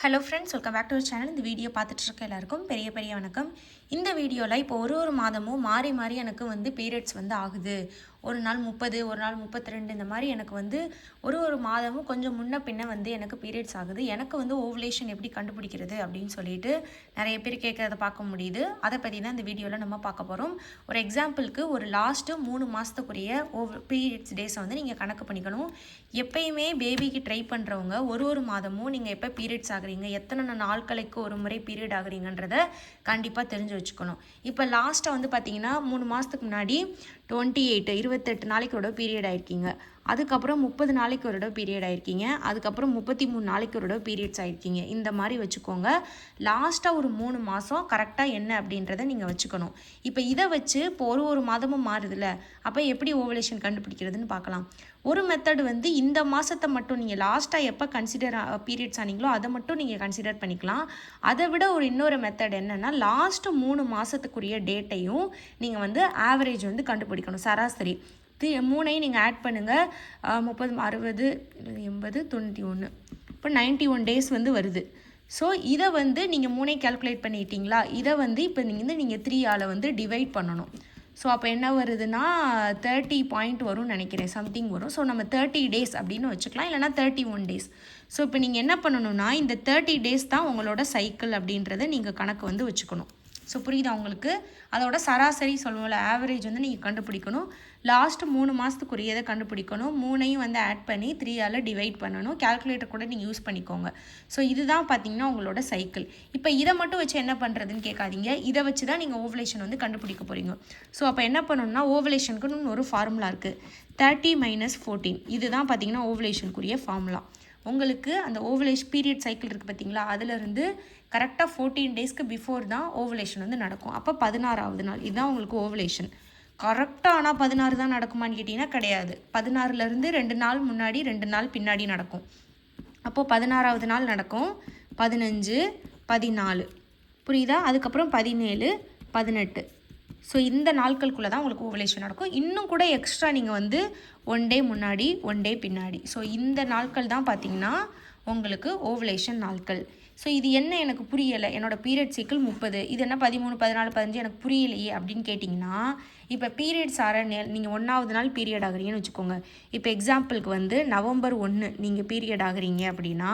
Hello friends welcome back to channel இந்த video பார்த்துட்ருக்க எல்லாருக்கும் பெரிய பெரிய வணக்கம். இந்த வீடியோவில் இப்போ ஒரு ஒரு மாதமும் மாறி மாறி எனக்கு வந்து பீரியட்ஸ் வந்து ஆகுது. ஒரு நாள் முப்பது ஒரு நாள் முப்பத்தி ரெண்டு இந்த மாதிரி எனக்கு வந்து ஒரு ஒரு மாதமும் கொஞ்சம் முன்ன பின்ன வந்து எனக்கு பீரியட்ஸ் ஆகுது. எனக்கு வந்து ஓவலேஷன் எப்படி கண்டுபிடிக்கிறது அப்படின்னு சொல்லிட்டு நிறைய பேர் கேட்குறத பார்க்க முடியுது. அதை பற்றி தான் இந்த வீடியோவில் நம்ம பார்க்க போகிறோம் ஒரு எக்ஸாம்பிளுக்கு ஒரு லாஸ்ட்டு மூணு மாதத்துக்குரிய ஓவ் பீரியட்ஸ் டேஸை வந்து நீங்கள் கணக்கு பண்ணிக்கணும். எப்பயுமே பேபிக்கு ட்ரை பண்ணுறவங்க ஒரு ஒரு மாதமும் நீங்கள் எப்போ பீரியட்ஸ் ஆகுறீங்க? எத்தனை நாட்களுக்கு ஒரு முறை பீரியட் ஆகுறீங்கன்றத கண்டிப்பாக தெரிஞ்சு வச்சுக்கணும். இப்போ லாஸ்ட்டாக வந்து பார்த்தீங்கன்னா மூணு மாதத்துக்கு முன்னாடி டுவெண்ட்டி எயிட் இருபத்தெட்டு நாளைக்கு ஒரு பீரியட் ஆகிருக்கீங்க அதுக்கப்புறம் முப்பது நாளைக்கு ஒரு தடவை பீரியட் ஆயிருக்கீங்க. அதுக்கப்புறம் முப்பத்தி மூணு நாளைக்கு ஒரு தடவை பீரியட்ஸ் ஆயிருக்கீங்க. இந்த மாதிரி வச்சுக்கோங்க. லாஸ்ட்டாக ஒரு மூணு மாதம் கரெக்டாக என்ன அப்படின்றத நீங்கள் வச்சுக்கணும். இப்போ இதை வச்சு இப்போ ஒரு ஒரு மாதமும் மாறுதுல அப்போ எப்படி ஓவலேஷன் கண்டுபிடிக்கிறதுன்னு பார்க்கலாம். ஒரு மெத்தட் வந்து இந்த மாதத்தை மட்டும் நீங்கள் லாஸ்ட்டாக எப்போ கன்சிடர் பீரியட்ஸ் ஆனீங்களோ அதை மட்டும் நீங்கள் கன்சிடர் பண்ணிக்கலாம். அதை விட ஒரு இன்னொரு மெத்தட் என்னென்னா லாஸ்ட்டு மூணு மாதத்துக்குரிய டேட்டையும் நீங்கள் வந்து ஆவரேஜ் வந்து கண்டுபிடிக்கணும். சராசரி. மூணையும் நீங்கள் ஆட் பண்ணுங்கள் முப்பது அறுபது எண்பது தொண்ணூற்றி ஒன்று இப்போ நைன்ட்டி ஒன் டேஸ் வந்து வருது. ஸோ இதை வந்து நீங்கள் மூணையும் கேல்குலேட் பண்ணிட்டீங்களா? இதை வந்து இப்போ நீங்கள் வந்து நீங்கள் த்ரீ வந்து டிவைட் பண்ணணும். ஸோ அப்போ என்ன வருதுன்னா தேர்ட்டி பாயிண்ட் வரும்னு நினைக்கிறேன். சம்திங் வரும். ஸோ நம்ம தேர்ட்டி டேஸ் அப்படின்னு வச்சுக்கலாம். இல்லைனா தேர்ட்டி ஒன் டேஸ் ஸோ இப்போ நீங்கள் என்ன பண்ணணும்னா இந்த தேர்ட்டி டேஸ் தான் உங்களோட சைக்கிள் அப்படின்றத நீங்கள் கணக்கு வந்து வச்சுக்கணும். ஸோ புரியுதா உங்களுக்கு? அதோட சராசரி சொல்லுவோம்ல ஆவரேஜ் வந்து நீங்கள் கண்டுபிடிக்கணும். லாஸ்ட்டு மூணு மாதத்துக்குரியதை கண்டுபிடிக்கணும். மூணையும் வந்து ஆட் பண்ணி த்ரீயால் டிவைட் பண்ணணும். கேல்குலேட்டர் கூட நீங்கள் யூஸ் பண்ணிக்கோங்க. ஸோ இதுதான் பார்த்தீங்கன்னா உங்களோட சைக்கிள் இப்போ இதை மட்டும் வச்சு என்ன பண்ணுறதுன்னு கேட்காதீங்க. இதை வச்சு தான் நீங்கள் ஓவலேஷன் வந்து கண்டுபிடிக்க போகிறீங்க ஸோ அப்போ என்ன பண்ணணும்னா ஓவலேஷனுக்குன்னு ஒரு ஃபார்முலா இருக்குது தேர்ட்டி மைனஸ் ஃபோர்டீன் இதுதான் பார்த்தீங்கன்னா ஓவலேஷனுக்குரிய ஃபார்முலா உங்களுக்கு அந்த ஓவலேஷ் பீரியட் சைக்கிள் இருக்குது பார்த்தீங்களா? அதிலிருந்து கரெக்டாக ஃபோர்டீன் டேஸ்க்கு பிஃபோர் தான் ஓவலேஷன் வந்து நடக்கும். அப்போ பதினாறாவது நாள். இதுதான் உங்களுக்கு ஓவலேஷன் கரெக்டாக ஆனால் பதினாறு தான் நடக்குமான்னு கேட்டிங்கன்னா கிடையாது. பதினாறுலேருந்து ரெண்டு நாள் முன்னாடி ரெண்டு நாள் பின்னாடி நடக்கும். அப்போது பதினாறாவது நாள் நடக்கும். பதினஞ்சு பதினாலு. புரியுதா? அதுக்கப்புறம் பதினேழு பதினெட்டு. ஸோ இந்த நாட்களுக்குள்ளே தான் உங்களுக்கு ஓவலேஷன் நடக்கும். இன்னும் கூட எக்ஸ்ட்ரா நீங்கள் வந்து ஒன் டே முன்னாடி ஒன் டே பின்னாடி. ஸோ இந்த நாட்கள் தான் பார்த்திங்கன்னா உங்களுக்கு ஓவலேஷன் நாட்கள். ஸோ இது என்ன எனக்கு புரியலை? என்னோடய பீரியட் சைக்கிள் முப்பது. இது என்ன பதிமூணு பதினாலு பதினஞ்சு? எனக்கு புரியலையே அப்படின்னு கேட்டிங்கன்னா இப்போ பீரியட்ஸ் ஆற நே நீங்கள் ஒன்றாவது நாள் பீரியட் ஆகுறீங்கன்னு வச்சுக்கோங்க. இப்போ எக்ஸாம்பிளுக்கு வந்து நவம்பர் ஒன்று நீங்கள் பீரியட் ஆகுறீங்க அப்படின்னா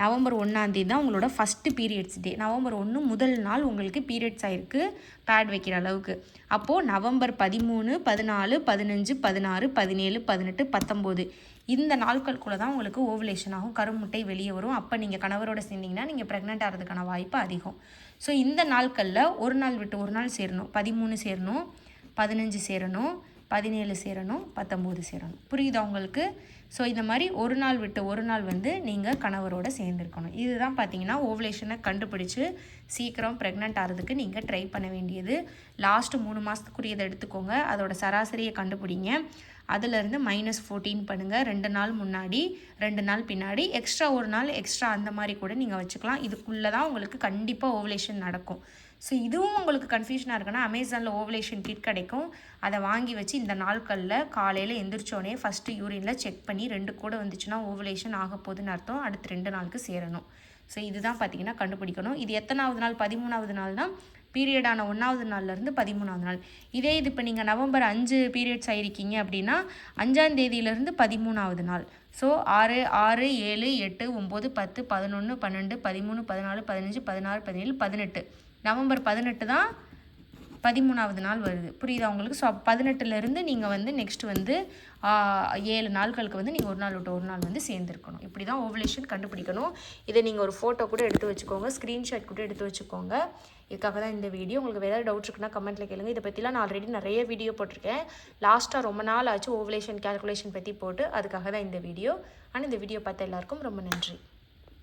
நவம்பர் ஒன்றாந்தேதி தான் உங்களோட ஃபஸ்ட்டு பீரியட்ஸ் டே நவம்பர் ஒன்று முதல் நாள் உங்களுக்கு பீரியட்ஸ் ஆகிருக்கு பேட் வைக்கிற அளவுக்கு. அப்போது நவம்பர் பதிமூணு பதினாலு பதினஞ்சு பதினாறு பதினேழு பதினெட்டு பத்தொம்போது. இந்த நாட்களுக்குள்ளே தான் உங்களுக்கு ஓவலேஷன் ஆகும் கருமுட்டை வெளியே வரும். அப்போ நீங்கள் கணவரோட சேர்ந்தீங்கன்னா நீங்கள் ப்ரெக்னென்ட் ஆகிறதுக்கான வாய்ப்பு அதிகம். ஸோ இந்த நாட்களில் ஒரு நாள் விட்டு ஒரு நாள் சேரணும். பதிமூணு சேரணும் பதினஞ்சு சேரணும் பதினேழு சேரணும் பத்தொம்போது சேரணும். புரியுதா உங்களுக்கு? ஸோ இந்த மாதிரி ஒரு நாள் விட்டு ஒரு நாள் வந்து நீங்கள் கணவரோட சேர்ந்துருக்கணும். இதுதான் பார்த்தீங்கன்னா ஓவலேஷனை கண்டுபிடிச்சி சீக்கிரம் ப்ரெக்னென்ட் ஆகிறதுக்கு நீங்கள் ட்ரை பண்ண வேண்டியது. லாஸ்ட்டு மூணு மாதத்துக்குரியதை எடுத்துக்கோங்க. அதோட சராசரியை கண்டுபிடிங்க. அதுலேருந்து மைனஸ் ஃபோர்டீன் பண்ணுங்கள் ரெண்டு நாள் முன்னாடி ரெண்டு நாள் பின்னாடி எக்ஸ்ட்ரா ஒரு நாள் எக்ஸ்ட்ரா அந்த மாதிரி கூட நீங்கள் வச்சுக்கலாம். இதுக்குள்ளே தான் உங்களுக்கு கண்டிப்பாக ஓவலேஷன் நடக்கும். ஸோ இதுவும் உங்களுக்கு கன்ஃபியூஷனாக இருக்குன்னா அமேசானில் ஓவலேஷன் கிட் கிடைக்கும். அதை வாங்கி வச்சு இந்த நாட்களில் காலையில் எந்திரிச்சோடனே ஃபஸ்ட்டு யூரினில் செக் பண்ணி ரெண்டு கூட வந்துச்சுன்னா ஓவலேஷன் ஆக போகுதுன்னு அர்த்தம். அடுத்து ரெண்டு நாளுக்கு சேரணும். ஸோ இதுதான் பார்த்தீங்கன்னா கண்டுபிடிக்கணும். இது எத்தனாவது நாள்? பதிமூணாவது நாள்னா பீரியடான ஒன்றாவது நாள்லேருந்து பதிமூணாவது நாள். இதே இது இப்போ நீங்கள் நவம்பர் அஞ்சு பீரியட்ஸ் ஆகிருக்கீங்க அப்படின்னா அஞ்சாம் தேதியிலேருந்து பதிமூணாவது நாள். ஸோ ஆறு ஆறு ஏழு எட்டு ஒம்பது பத்து பதினொன்று பன்னெண்டு பதிமூணு பதினாலு பதினஞ்சு பதினாறு பதினேழு பதினெட்டு. நவம்பர் பதினெட்டு தான் பதிமூணாவது நாள் வருது. புரியுதா உங்களுக்கு? ஸோ பதினெட்டுலேருந்து நீங்கள் வந்து நெக்ஸ்ட் வந்து ஏழு நாட்களுக்கு வந்து நீங்கள் ஒரு நாள் விட்டு ஒரு நாள் வந்து சேர்ந்துருக்கணும். இப்படி தான் ஓவலேஷன் கண்டுபிடிக்கணும். இதை நீங்கள் ஒரு ஃபோட்டோ கூட எடுத்து வச்சுக்கோங்க. ஸ்க்ரீன்ஷாட் கூட எடுத்து வச்சுக்கோங்க. இதுக்காக தான் இந்த வீடியோ உங்களுக்கு வேறு டவுட் இருக்குன்னா கமெண்ட்டில் கேளுங்க. இதை பற்றிலாம் நான் ஆல்ரெடி நிறைய வீடியோ போட்டிருக்கேன். லாஸ்ட்டாக ரொம்ப நாள் ஆச்சு ஓவலேஷன் கேல்குலேஷன் பற்றி போட்டு அதுக்காக தான் இந்த வீடியோ ஆனால் இந்த வீடியோ பார்த்த எல்லாருக்கும் ரொம்ப நன்றி.